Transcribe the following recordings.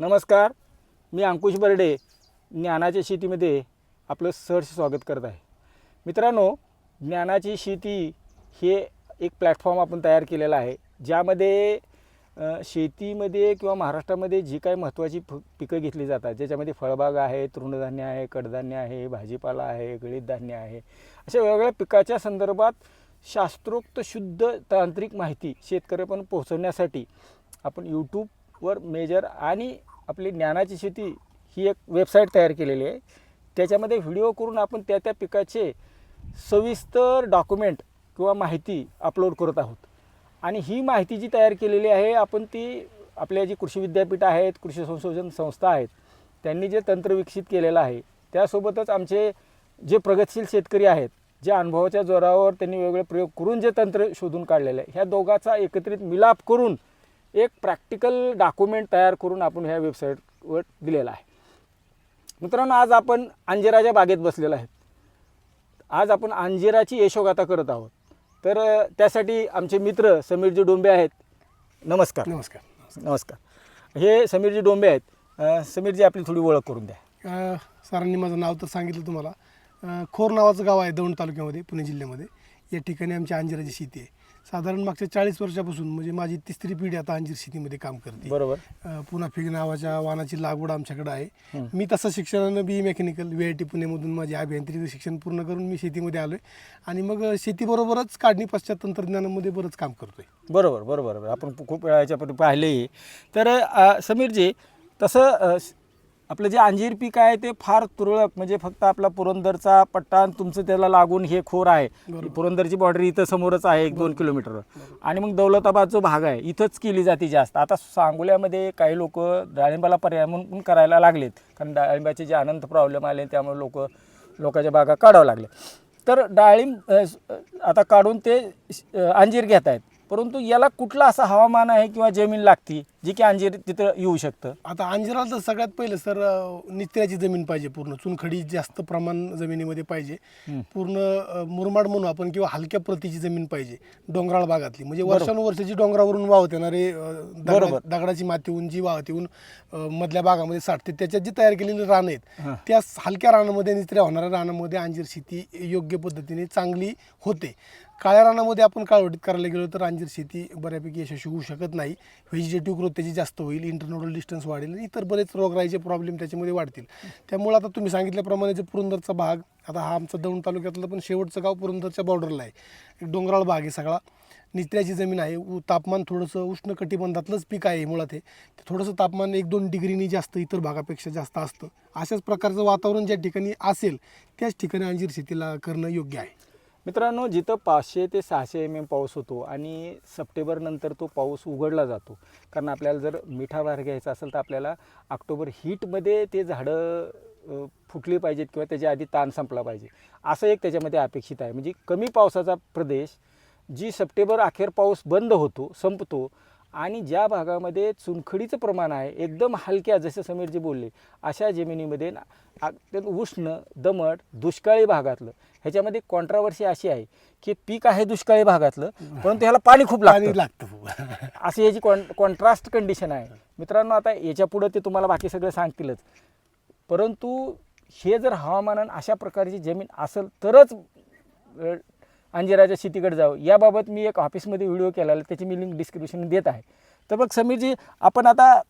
नमस्कार मी अंकुश बर्डे ज्ञानाच्या शेतीमध्ये आपलं सहर्ष स्वागत करत आहे. मित्रांनो ज्ञानाची शेती हे एक प्लॅटफॉर्म आपण तयार केलेला आहे ज्यामध्ये शेतीमध्ये किंवा महाराष्ट्रामध्ये जी काही महत्त्वाची फ पिकं घेतली जातात ज्याच्यामध्ये फळबाग आहे तृणधान्य आहे कडधान्य आहे भाजीपाला आहे गळीत धान्य आहे अशा वेगवेगळ्या पिकाच्या संदर्भात शास्त्रोक्त शुद्ध तांत्रिक माहिती शेतकऱ्यापर्यंत पोहोचवण्यासाठी आपण यूट्यूबवर मेजर आणि आपली ज्ञानाची शेती ही एक वेबसाईट तयार केलेली आहे. त्याच्यामध्ये व्हिडिओ करून आपण त्या त्या पिकाचे सविस्तर डॉक्युमेंट किंवा माहिती अपलोड करत आहोत. आणि ही माहिती जी तयार केलेली आहे आपण ती आपल्या जी कृषी विद्यापीठ आहेत कृषी संशोधन संस्था आहेत त्यांनी जे तंत्र विकसित केलेलं आहे त्यासोबतच आमचे जे प्रगतशील शेतकरी आहेत जे अनुभवाच्या जोरावर त्यांनी वेगवेगळे प्रयोग करून जे तंत्र शोधून काढलेलं आहे ह्या दोघाचा एकत्रित मिलाप करून एक प्रॅक्टिकल डॉक्युमेंट तयार करून आपण ह्या वेबसाईटवर दिलेला आहे. मित्रांनो आज आपण अंजिराच्या बागेत बसलेलो आहेत आज आपण अंजिराची यशोगाथा करत आहोत. तर त्यासाठी आमचे मित्र समीरजी डोंबे आहेत. नमस्कार. नमस्कार. नमस्कार. हे समीरजी डोंबे आहेत. समीरजी आपली थोडी ओळख करून द्या. सरांनी माझं नाव तर सांगितलं तुम्हाला. खोर नावाचं गाव आहे दौंड तालुक्यामध्ये पुणे जिल्ह्यामध्ये. या ठिकाणी आमची अंजिराची शेती आहे. साधारण मागच्या चाळीस वर्षापासून म्हणजे माझी तिसरी पिढी आता अंजीर शेतीमध्ये काम करते. बरोबर. पुन्हा फिग नावाच्या वाहनाची लागवड आमच्याकडे आहे. मी तसं शिक्षणानं B mechanical V I T पुणेमधून माझे अभियांत्रिकी शिक्षण पूर्ण करून मी शेतीमध्ये आलो आहे आणि मग शेतीबरोबरच काढणी पश्चात तंत्रज्ञानामध्ये बरंच काम करतोय. बरोबर बरोबर. आपण खूप वेळा याच्यापूर्वी पाहिलेही तर समीरजी तसं आपलं जे अंजीर पीक आहे ते फार तुरळक म्हणजे फक्त आपला पुरंदरचा पट्टा आणि तुमचं त्याला लागून हे खोर आहे. पुरंदरची बॉर्डर इथं समोरच आहे एक दोन किलोमीटर. आणि मग दौलताबाद जो भाग आहे इथंच केली जाते जास्त. आता सांगोल्यामध्ये काही लोक डाळिंबाला पर्याय म्हणून पण करायला लागलेत. कारण डाळिंबाचे जे अनंत प्रॉब्लेम आले त्यामुळे लोक लोकांच्या बागा काढावं लागले. तर डाळिंब आता काढून ते अंजीर घेत आहेत परंतु याला कुठलं असं हवामान आहे किंवा जमीन लागती जी की अंजीर तिथं येऊ शकतं? आता अंजिराला तर सगळ्यात पहिलं सर नित्याची जमीन पाहिजे पूर्ण. चुनखडी जास्त प्रमाण जमिनीमध्ये पाहिजे. पूर्ण मुरमाड म्हणू आपण किंवा हलक्या प्रतीची जमीन पाहिजे डोंगराळ भागातली. म्हणजे वर्षानुवर्षाची डोंगरावरून वाहत येणारे. दगडाची माती येऊन जी वाहत येऊन मधल्या भागामध्ये साठते. त्याच्यात जी तयार केलेली रानं आहेत. त्या हलक्या रानामध्ये निचऱ्या होणाऱ्या रानामध्ये अंजीर शेती योग्य पद्धतीने चांगली होते. काळ्या रानामध्ये आपण काळवटीत करायला गेलो तर अंजीर शेती बऱ्यापैकी यशस्वी होऊ शकत नाही. व्हेजिटेटिव्ह ग्रोथ त्याची जास्त होईल इंटरनोडल डिस्टन्स वाढेल आणि इतर बरेच रोगराईचे प्रॉब्लेम त्याच्यामध्ये वाढतील. त्यामुळे आता तुम्ही सांगितल्याप्रमाणे जे पुरंदरचा भाग आता हा आमचा दौंड तालुक्यातलं पण शेवटचं गाव पुरंदरच्या बॉर्डरला आहे. एक डोंगराळ भाग आहे सगळा. निचऱ्याची जमीन आहे. उ- तापमान थोडंसं उष्ण कटिबंधातलंच पीक आहे मुळात हे. ते थोडंसं तापमान एक दोन डिग्रीनी जास्त इतर भागापेक्षा जास्त असतं. अशाच प्रकारचं वातावरण ज्या ठिकाणी असेल त्याच ठिकाणी अंजीर शेतीला करणं योग्य आहे. मित्रांनो जिथं पाचशे ते सहाशे एम एम पाऊस होतो आणि सप्टेंबरनंतर तो पाऊस उघडला जातो कारण आपल्याला जर मिठा भार घ्यायचा असेल तर आपल्याला ऑक्टोबर हीटमध्ये ते झाडं फुटली पाहिजेत किंवा त्याच्या आधी ताण संपला पाहिजे. असं एक त्याच्यामध्ये अपेक्षित आहे. म्हणजे कमी पावसाचा प्रदेश जी सप्टेंबर अखेर पाऊस बंद होतो संपतो आणि ज्या भागामध्ये चुनखडीचं प्रमाण आहे एकदम हलक्या जसे समीरजी बोलले अशा जमिनीमध्ये अत्यंत उष्ण दमट दुष्काळी भागातलं. ह्याच्यामध्ये कॉन्ट्रावर्सी अशी आहे की पीक आहे दुष्काळी भागातलं परंतु ह्याला पाणी खूप लागतं. लागतं अशी याची कॉन कॉन्ट्रास्ट कंडिशन आहे. मित्रांनो आता याच्या पुढं ते तुम्हाला बाकी सगळं सांगतीलच. परंतु हे जर हवामानानं अशा प्रकारची जमीन असेल तरच अंजिराच्या शेतीकडे जावं. याबाबत मी एक ऑफिसमध्ये व्हिडिओ केलेला त्याची मी लिंक डिस्क्रिप्शन देत आहे. तर बघ समीरजी आपण आता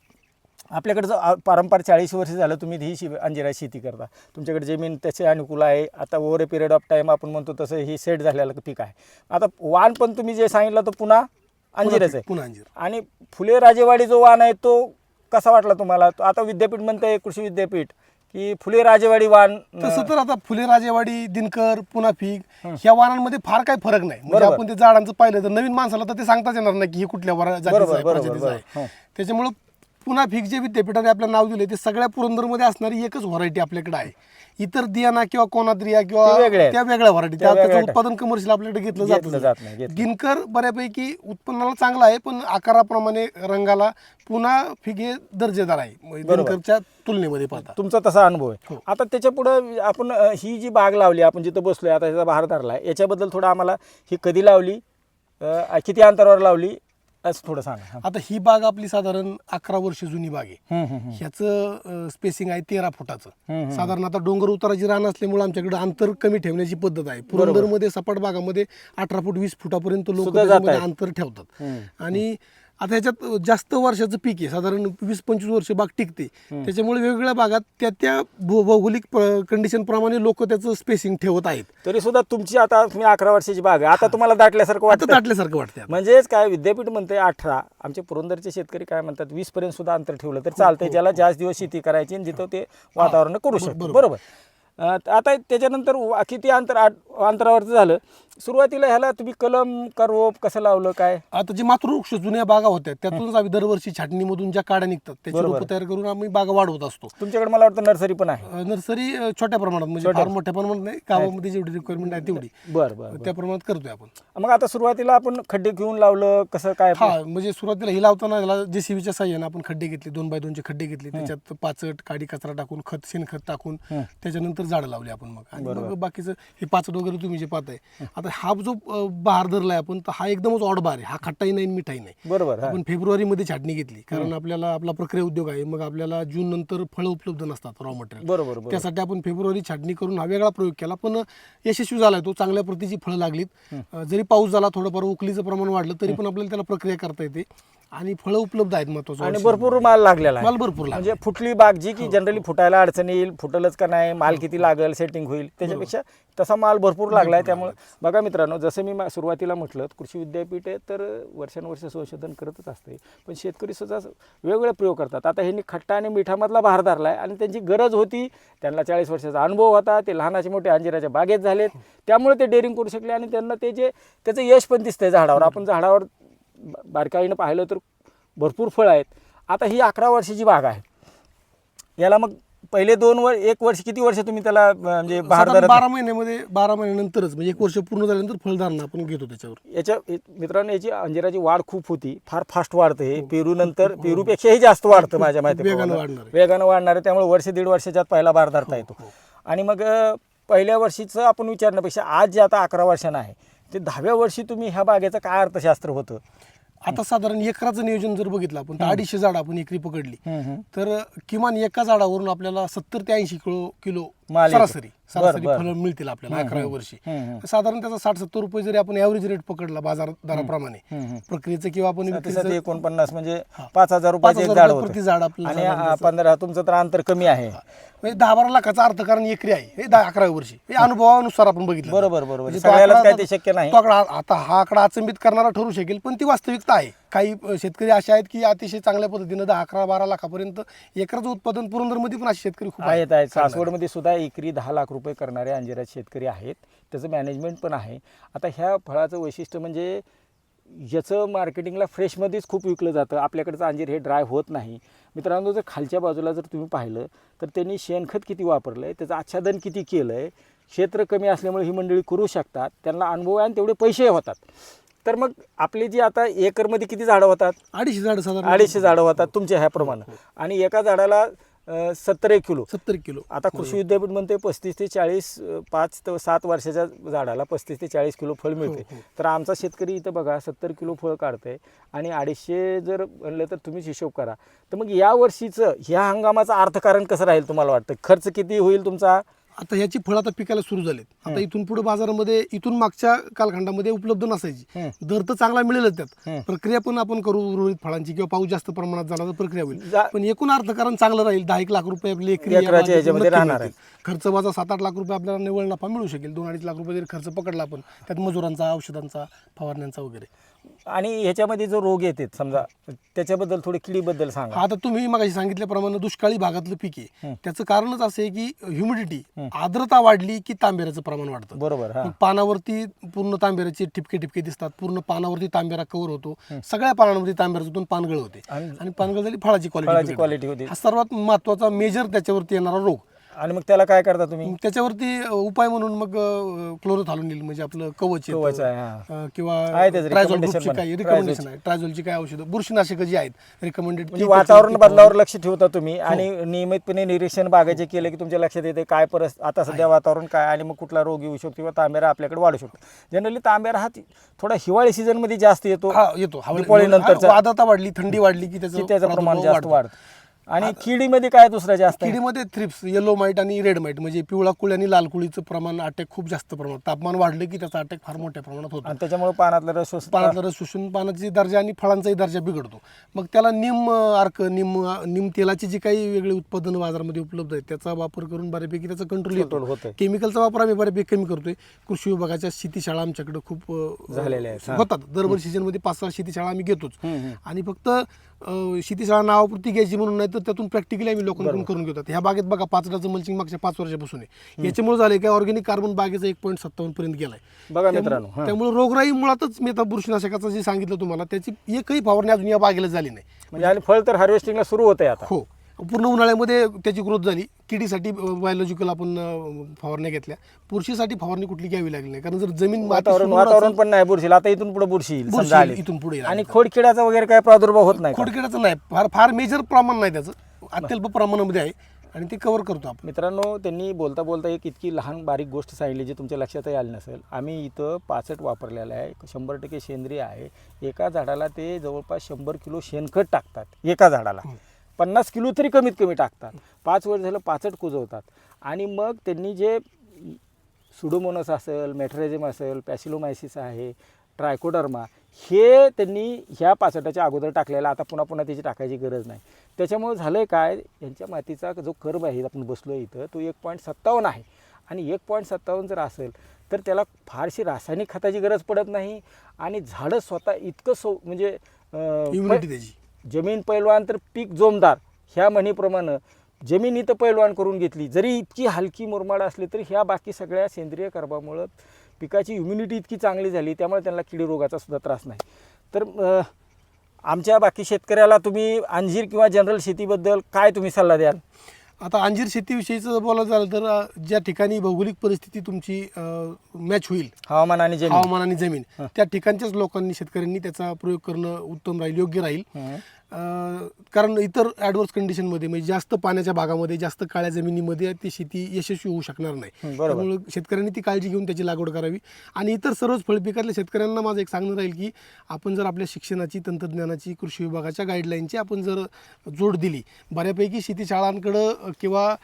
आपल्याकडे जो आ- पारंपरिक चाळीस वर्ष झालं तुम्ही ही शि अंजिरा शेती करता. तुमच्याकडे जमीन त्याचे अनुकूल आहे. आता over a period of time आपण म्हणतो तसं ही सेट झालेलं पीक आहे. आता वाण पण तुम्ही जे सांगितलं तो पुन्हा अंजिराच आहे. पुन्हा अंजीर. आणि फुले राजेवाडी जो वाण आहे तो कसा वाटला तुम्हाला? तो आता विद्यापीठ म्हणते कृषी विद्यापीठ. की फुले राजेवाडी वाण तसं तर आता फुले राजेवाडी दिनकर पुन्हा फीग ह्या वाहनांमध्ये फार काही फरक नाही म्हणजे. आपण ते झाडांचं पाहिलं तर नवीन माणसाला तर ते सांगताच येणार नाही की हे कुठल्या बरोबर, आहे, बरोबर, बरोबर. त्याच्यामुळं पुन्हा फीग जे विद्यापीठाने आपलं नाव दिले ते सगळ्या पुरंदरमध्ये असणारी एकच व्हरायटी आपल्याकडे आहे इतर दियाना किंवा कोणाद्रिया किंवा ते वेगळे आहेत. त्या वेगळ्या व्हरायटी त्या त्याचं वेगळ्या उत्पादन कमर्शियल आपल्याकडे घेतलं घेतलं जात जात नाही, घेतलं. दिनकर बऱ्यापैकी उत्पन्नाला चांगला आहे पण आकाराप्रमाणे रंगाला पुन्हा फिग हे दर्जेदार आहे म्हणजे बरोबर. दिनकरच्या तुलनेमध्ये पाहता तुमचा तसा अनुभव आहे हो. आता त्याच्या पुढं आपण अ, ही जी बाग लावली आपण जिथं बसलोय आता ह्याचा बहार धरला याच्याबद्दल थोडं आम्हाला ही कधी लावली अ, किती अंतरावर लावली असं थोडं सांगा. आता ही बाग आपली साधारण अकरा वर्ष जुनी बाग आहे. ह्याचं स्पेसिंग आहे तेरा फुटाचं. साधारण आता डोंगर उताराची रान असल्यामुळे आमच्याकडे अंतर कमी ठेवण्याची पद्धत आहे पुरंदरमध्ये सपाट भागामध्ये अठरा फूट वीस फुटापर्यंत लोक. अंतर ठेवतात. आणि आता ह्याच्यात जास्त वर्षाचं पीक आहे. साधारण वीस पंचवीस वर्ष बाग टिकते. त्याच्यामुळे वेगवेगळ्या भागात त्या त्या भौ- भौगोलिक कंडिशन प्रमाणे लोक त्याचं स्पेसिंग ठेवत आहेत. तरी सुद्धा तुमची आता मी अकरा वर्षाची बाग आहे. आता तुम्हाला दाटल्यासारखं आता वाटतं दाटल्यासारखं वाटतं. म्हणजेच काय विद्यापीठ म्हणते अठरा. आमचे पुरंदरचे शेतकरी काय म्हणतात वीस पर्यंत सुद्धा अंतर ठेवलं तर चालतंय. ज्याला जास्त दिवस शेती करायची आणि जिथं ते वातावरण करू शकतो. बरोबर. अं, आता त्याच्यानंतर वा- किती अंतर आट- अंतरावरचं झालं? सुरुवातीला ह्याला तुम्ही कलम का रोप कसं लावलं काय? आता जे मातृवृक्ष जुन्या बागा होत्या त्यातूनच आम्ही दरवर्षी छाटणीमधून ज्या काड्या निघतात त्याची बरोबर. रोपं तयार करून आम्ही बागा वाढवत असतो. तुमच्याकडे मला वाटतं नर्सरी पण आहे. अ, नर्सरी अ, छोट्या प्रमाणात म्हणजे फार मोठ्या प्रमाणात नाही गावामध्ये जेवढी रिक्वायरमेंट आहे तेवढी. बरं बरं त्या प्रमाणात करतोय आपण. मग आता सुरुवातीला आपण खड्डे घेऊन लावलं कसं काय? हा म्हणजे सुरुवातीला ही लावताना याला जेसीबीच्या साह्याने आपण खड्डे घेतले दोन बाय दोनचे खड्डे घेतले त्याच्यात पाचट काडी कचरा टाकून खत शेणखत टाकून त्याच्यानंतर झाडं लावली आपण मग. आणि मग बाकीचं हे पाचट वगैरे तुम्ही जे पाहताय आता हा जो बहार धरलाय आपण तर हा एकदमच ऑड बहार आहे. हा खट्टाही नाही मिठाई नाही. बरोबर हा. आपण फेब्रुवारीमध्ये छाटणी घेतली. कारण आपल्याला आपला प्रक्रिया उद्योग आहे. मग आपल्याला जून नंतर फळं उपलब्ध नसतात रॉ मटेरियल बरोबर बरोबर. त्यासाठी आपण फेब्रुवारी छाटणी करून हा वेगळा प्रयोग केला. पण यशस्वी झालाय तो. चांगल्या प्रतीची फळं लागलीत. अं, जरी पाऊस झाला थोडंफार उकलीचं प्रमाण वाढलं तरी पण आपल्याला त्याला प्रक्रिया करता येते. आणि फळं उपलब्ध आहेत महत्वाचं आणि भरपूर माल लागलेला आहे. माल भरपूर लागला. म्हणजे फुटली बाग जी की जनरली फुटायला अडचण येईल फुटलच का नाही माल किती लागेल सेटिंग होईल त्याच्यापेक्षा तसा माल भरपूर लागलाय त्यामुळे. बघा मित्रांनो जसं मी मा- सुरुवातीला म्हटलं कृषी विद्यापीठ आहे तर वर्षानुवर्ष संशोधन करतच असते. पण शेतकरी सुद्धा वेगवेगळे प्रयोग करतात. आता ह्यांनी खट्टा आणि मिठामधला भार धरलाय आणि त्यांची गरज होती. त्यांना चाळीस वर्षाचा अनुभव होता. ते लहानाचे मोठे अंजिराच्या बागेत झालेत. त्यामुळे ते डेअरिंग करू शकले आणि त्यांना ते जे त्याचं यश पण दिसतंय झाडावर. आपण झाडावर बारकाईनं पाहिलं तर भरपूर फळं आहेत. आता ही अकरा वर्षाची बाग आहे. याला मग पहिले दोन वर्ष एक वर्ष किती वर्ष तुम्ही त्याला म्हणजे साधारण बारा महिन्यामध्ये बारा महिन्यानंतरच म्हणजे एक वर्ष पूर्ण झाल्यानंतर फळधारणा आपण घेतो त्याच्यावर. याच्या मित्रांनो याची अंजिराची वाढ खूप होती. फार फास्ट वाढते हे. पेरू नंतर पेरूपेक्षाही जास्त वाढतं माझ्या माहिती वेगानं वाढणार आहे. वेगानं वाढणार आहे. त्यामुळे वर्ष दीड वर्षाच्यात पहिला बार धरता येतो. आणि मग अं, पहिल्या वर्षीचं आपण विचारण्यापेक्षा आज जे आता अकरा वर्षानं आहे ते दहाव्या वर्षी तुम्ही ह्या बागेचं काय अर्थशास्त्र होतं? आता साधारण एकराचं नियोजन जर बघितलं आपण तर अडीचशे झाड आपण एकरी पकडली. तर किमान एका झाडावरून आपल्याला सत्तर ते ऐंशी किलो किलो माल येतो. सरासरी. सरासरी बरं. फळं मिळतील आपल्याला अकराव्या वर्षी. हम्म, हम्म. साधारण त्याचा साठ सत्तर रुपये जरी आपण ॲव्हरेज रेट पकडला बाजार दराप्रमाणे हम्म, हम्म. प्रक्रियेचं किंवा आपण साती विक्रीचं- साती एकोणपन्नास म्हणजे पाच हजार रुपयाचे एक 5,000 झाड रुपये होतं. प्रति झाड आपल्याला आणि साधारण आ, पंधरा तुमचं तर अंतर कमी आहे. म्हणजे दहा बारा लाखाचा अर्थ कारण एकरी आहे. हे दहा अकराव्या वर्षी. हे अनुभवानुसार आपण बघितलं. बरोबर, बरोबर. म्हणजे तो सगळ्यालाच आकडा काय ते शक्य नाही. तो आकडा आता हा आकडा अचंबित करणारा ठरू शकेल पण ती वास्तविकता आहे. काही शेतकरी असे आहेत की अतिशय चांगल्या पद्धतीनं दहा अकरा बारा लाखापर्यंत एकराचं उत्पादन पुरंदरमध्ये पण असे शेतकरी खूप आहेत आहेत. सासवडमध्ये सुद्धा एकरी दहा लाख रुपये करणारे अंजिराचे शेतकरी आहेत. त्याचं मॅनेजमेंट पण आहे. आता ह्या फळाचं वैशिष्ट्य म्हणजे याचं मार्केटिंगला फ्रेशमध्येच खूप विकलं जातं. आपल्याकडचं अंजीर हे ड्राय होत नाही. मित्रांनो जर खालच्या बाजूला जर तुम्ही पाहिलं तर त्यांनी शेणखत किती वापरलं आहे त्याचं आच्छादन किती केलं आहे क्षेत्र कमी असल्यामुळे ही मंडळी करू शकतात त्यांना अनुभव आहे आणि तेवढे पैसे होतात. तर मग आपली जी आता एकरमध्ये किती झाडं होतात? अडीचशे झाड साधारण. अडीचशे झाडं होतात तुमच्या ह्याप्रमाणे आणि एका झाडाला सत्तर एक किलो. सत्तर किलो. आता कृषी विद्यापीठ म्हणते पस्तीस ते चाळीस पाच ते सात वर्षाच्या झाडाला पस्तीस ते चाळीस किलो फळ मिळते. तर आमचा शेतकरी इथं बघा सत्तर किलो फळ काढतंय आणि अडीचशे जर म्हणलं तर तुम्हीच हिशोब करा. तर मग या वर्षीचं ह्या हंगामाचं अर्थकारण कसं राहील तुम्हाला वाटतं? खर्च किती होईल तुमचा? आता ह्याची फळं आता पिकायला सुरू झालेत. आता इथून पुढे बाजारामध्ये इथून मागच्या कालखंडामध्ये उपलब्ध नसायची. दर तर चांगला मिळेलच त्यात. प्रक्रिया पण आपण करू उर्वरित फळांची किंवा पाऊस जास्त प्रमाणात झाला तर प्रक्रिया होईल. पण एकूण अर्थकारण चांगलं राहील. दहा एक लाख रुपये आपले एकरी. खर्च वजा सात आठ लाख रुपये आपल्याला निव्वळ नफा मिळू शकेल. दोन अडीच लाख रुपये जरी खर्च पकडला आपण त्यात मजुरांचा औषधांचा फवारण्यांचा वगैरे. आणि ह्याच्यामध्ये जो रोग येतात समजा त्याच्याबद्दल थोडी किडीबद्दल सांगा. आता तुम्ही मग सांगितल्याप्रमाणे दुष्काळी भागातलं पीक आहे. त्याचं कारणच असं आहे की ह्युमिडिटी आर्द्रता वाढली की तांबेऱ्याचं प्रमाण वाढतं. बरोबर पानावरती पूर्ण तांबेऱ्याचे ठिपके ठिपके दिसतात. पूर्ण पानावरती तांबेरा कव्हर होतो. सगळ्या पानांमध्ये तांबेऱ्यातून पानगळ होते. आणि पानगळ झाली फळाची फळाची क्वालिटी क्वालिटी होती. हा सर्वात महत्त्वाचा मेजर त्याच्यावरती येणारा रोग. आणि मग त्याला काय करता तुम्ही? मग त्याच्यावरती अ, उपाय म्हणून मग क्लोरोथालोनिल म्हणजे आपलं कवच येतं. कवच आहे, हा. अ, किंवा आहे त्याचं ट्रायझोल recommendation ग्रुपची पण. काय ट्रायझोलची. रिकमेंडेशन आहे. ट्रायझोलची काय औषधं? बुरशीनाशक जी आहेत रिकमेंडेड म्हणजे वातावरण बदलावर लक्ष ठेवता तुम्ही आणि नियमितपणे निरीक्षण बागाचे केले की तुमच्या लक्षात येते काय परस आता सध्या वातावरण काय आणि मग कुठला रोग येऊ शकतो किंवा तांबेरा आपल्याकडे वाढू शकतो. जनरली तांबेरा हा ती- थोडा हिवाळी सीझनमध्ये जास्त येतो. हा येतो. हवा- दिवाळीनंतरचा- हा, आर्द्रता वाढली थंडी वाढली की की त्याचं त्याचं प्रमाण प्रादुर्भाव जास्त वाढतो. वाढतं. आणि किडीमध्ये काय दुसरं जास्त आहे? किडीमध्ये थ्रिप्स येलो माईट आणि रेड माईट म्हणजे पिवळा कुळी आणि लाल कुळीचं प्रमाण अटॅक खूप जास्त प्रमाणात तापमान वाढलं की त्याचा अटॅक फार मोठ्या प्रमाणात होतो आणि त्याच्यामुळे पानातलं रस शोषता- पानातला रस शोषून पानाची दर्जा आणि फळांचाही दर्जा बिघडतो मग त्याला निम अर्क निम निम तेलाची जी काही वेगळी उत्पादनं बाजारामध्ये उपलब्ध आहेत त्याचा वापर करून बऱ्यापैकी त्याचा कंट्रोल Control येतो होतंय. केमिकलचा वापर आम्ही बऱ्यापैकी कमी करतोय कृषी विभागाच्या शेतीशाळा आमच्याकडे खूप अ, झालेल्या आहेत, हा. होतात दरवर्षी सीझनमध्ये पाच सहा शेतीशाळा आम्ही घेतोच हम्म, हम्म. आणि फक्त शेतीशाळा नावापुरती घ्यायची म्हणून नाही तर त्यातून प्रॅक्टिकली आम्ही लोकांकडून करून घेतात. ह्या बागेत बघा पाचडाचं मल्चिंग मागच्या पाच वर्षापासून आहे. याच्यामुळे झालंय काय ऑर्गॅनिक कार्बन बागेचा एक पॉईंट सत्तावन्न पर्यंत गेलाय. त्यामुळे- मित्रांनो. त्यामुळे रोगराई मुळातच मी आता बुरशीनाशकाचं जे सांगितलं तुम्हाला त्याची एकही फवारणी अजून या बागेला झाली नाही. म्हणजे फळ तर हार्वेस्टिंगला सुरू होत आहे आता. हो. पूर्ण उन्हाळ्यामध्ये त्याची ग्रोथ झाली. किडीसाठी बायोलॉजिकल आपण फवारण्या घेतल्या. बुरशीसाठी फवारणी कुठली घ्यावी लागली नाही. कारण जर जमीन वातावरण वातावरण पण नाही बुरशीला. आता इथून पुढे बुरशी येईल बुरशी समजा आली. येईल, इथून पुढे. आणि खोडकिडाचा वगैरे काय प्रादुर्भाव होत नाही का? खोडकिडाचं नाही. फार फार मेजर प्रमाण नाही त्याचं. अत्यल्प प्रमाणामध्ये आहे. आणि ते कव्हर करतो आपण. मित्रांनो त्यांनी बोलता बोलता एक इतकी लहान बारीक गोष्ट सांगितली जी तुमच्या लक्षातही आली नसेल. आम्ही इथं पाचट वापरलेलं आहे. शंभर टक्के सेंद्रिय आहे. एका झाडाला ते जवळपास शंभर किलो शेणखत टाकतात एका झाडाला. पन्नास किलो तरी कमीत कमी टाकतात. पाच वर्ष झालं पाचट कुजवतात. आणि मग त्यांनी जे सुडोमोनस असेल मेट्रेझिम असेल पॅसिलोमायसिस आहे ट्रायकोडर्मा हे त्यांनी ह्या पाचटाच्या अगोदर टाकलेला आता पुन्हा पुन्हा त्याची टाकायची गरज नाही. त्याच्यामुळे झालं आहे काय यांच्या मातीचा जो कर्ब आहे आपण बसलो इथं तो एक पॉईंट सत्तावन्न आहे. आणि एक पॉईंट सत्तावन्न जर असेल तर त्याला फारशी रासायनिक खताची गरज पडत नाही. आणि झाडं स्वतः इतकं सो म्हणजे इम्युनिटी त्याची. जमीन पैलवान तर पीक जोमदार ह्या म्हणीप्रमाणे जमीन इथं पैलवान करून घेतली. जरी इतकी हलकी मुरमाड असली तरी ह्या बाकी सगळ्या सेंद्रिय कर्बामुळं पिकाची इम्युनिटी इतकी चांगली झाली त्यामुळे त्यांना किडी रोगाचा सुद्धा त्रास नाही. तर आमच्या बाकी शेतकऱ्याला तुम्ही अंजीर किंवा जनरल शेतीबद्दल काय तुम्ही सल्ला द्याल? आता अंजीर शेतीविषयीचं बोलायचं झालं तर अ, ज्या ठिकाणी भौगोलिक परिस्थिती तुमची मॅच होईल हवामान आणि जमीन. हवामान आणि जमीन त्या ठिकाणच्याच लोकांनी शेतकऱ्यांनी त्याचा प्रयोग करणं उत्तम राहील योग्य राहील. कारण इतर ॲडवर्स कंडिशनमध्ये म्हणजे जास्त पाण्याच्या भागामध्ये जास्त काळ्या जमिनीमध्ये ती शेती यशस्वी होऊ शकणार नाही. त्यामुळे शेतकऱ्यांनी ती काळजी घेऊन त्याची लागवड करावी आणि इतर सर्वच फळपिकातल्या शेतकऱ्यांना माझं एक सांगणं राहील की आपण जर आपल्या शिक्षणाची तंत्रज्ञानाची कृषी विभागाच्या गाईडलाईनची आपण जर जोड दिली बऱ्यापैकी शेतीशाळांकडं अं, किंवा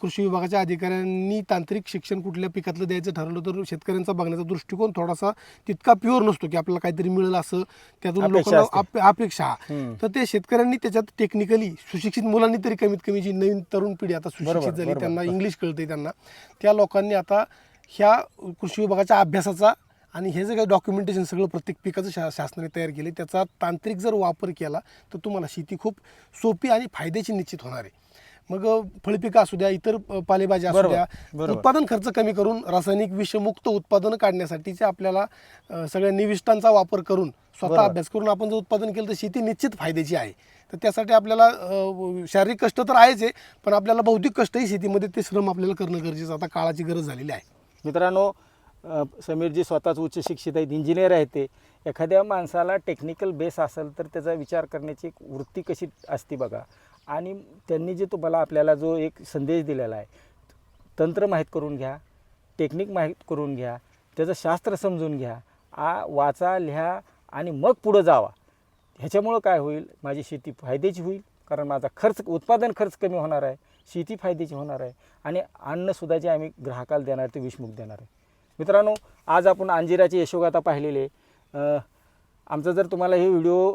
कृषी विभागाच्या अधिकाऱ्यांनी तांत्रिक शिक्षण कुठल्या पिकातलं द्यायचं ठरवलं तर शेतकऱ्यांचा बघण्याचा दृष्टिकोन थोडासा तितका प्युअर नसतो की आपल्याला काहीतरी मिळेल असं. त्यातून अपेक्षा लोकांना अपेक्षा. तर ते शेतकऱ्यांनी त्याच्यात टेक्निकली सुशिक्षित मुलांनी तरी कमीत कमी जी नवीन तरुण पिढी आता सुशिक्षित झाली. त्यांना इंग्लिश कळते त्यांना. त्या लोकांनी आता ह्या कृषी विभागाच्या अभ्यासाचा आणि हे जे काही डॉक्युमेंटेशन सगळं प्रत्येक पिकाचं शा शासनाने तयार केले त्याचा तांत्रिक जर वापर केला तर तुम्हाला शेती खूप सोपी आणि फायद्याची निश्चित होणार आहे. मग फळपिकं असू द्या इतर पालेभाज्या असू द्या. उत्पादन खर्च कमी करून रासायनिक विषमुक्त उत्पादनं काढण्यासाठीचे आपल्याला सगळ्या निविष्टांचा वापर करून स्वतः. अभ्यास करून आपण जर उत्पादन केलं तर शेती निश्चित फायद्याची आहे. तर त्यासाठी आपल्याला शारीरिक कष्ट तर आहेच आहे पण आपल्याला बौद्धिक कष्टही शेतीमध्ये ते श्रम आपल्याला करणं गरजेचं आता काळाची गरज झालेली आहे. मित्रांनो समीरजी स्वतःच उच्च शिक्षित आहेत इंजिनियर आहेत ते. एखाद्या माणसाला टेक्निकल बेस असेल तर त्याचा विचार करण्याची एक वृत्ती कशी असते बघा. आणि त्यांनी जे तुम्हाला आपल्याला जो एक संदेश दिलेला आहे तंत्र माहीत करून घ्या टेक्निक माहीत करून घ्या त्याचं शास्त्र समजून घ्या आ वाचा लिहा आणि मग पुढं जावा. ह्याच्यामुळं काय होईल? माझी शेती फायद्याची होईल कारण माझा खर्च उत्पादन खर्च कमी होणार आहे शेती फायद्याची होणार आहे आणि अन्नसुद्धा जे आम्ही ग्राहकाला देणार ते विषमुख देणार आहे. मित्रांनो आज आपण अंजिराचे यशोगाथा पाहिलेले. आमचा आमचं जर तुम्हाला हे व्हिडिओ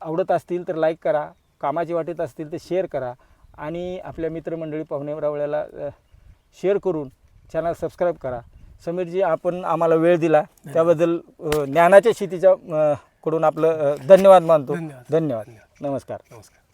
आवडत असतील तर लाईक करा कामाचे वाटत असतील तर शेअर करा. आणि आपल्या मित्रमंडळी पाहुण्यावरावळ्याला शेअर करून चॅनल सबस्क्राईब करा. समीरजी आपण आम्हाला वेळ दिला. त्याबद्दल ज्ञानाच्या शेतीच्या कडून आपलं धन्यवाद मानतो. धन्यवाद. नमस्कार. नमस्कार.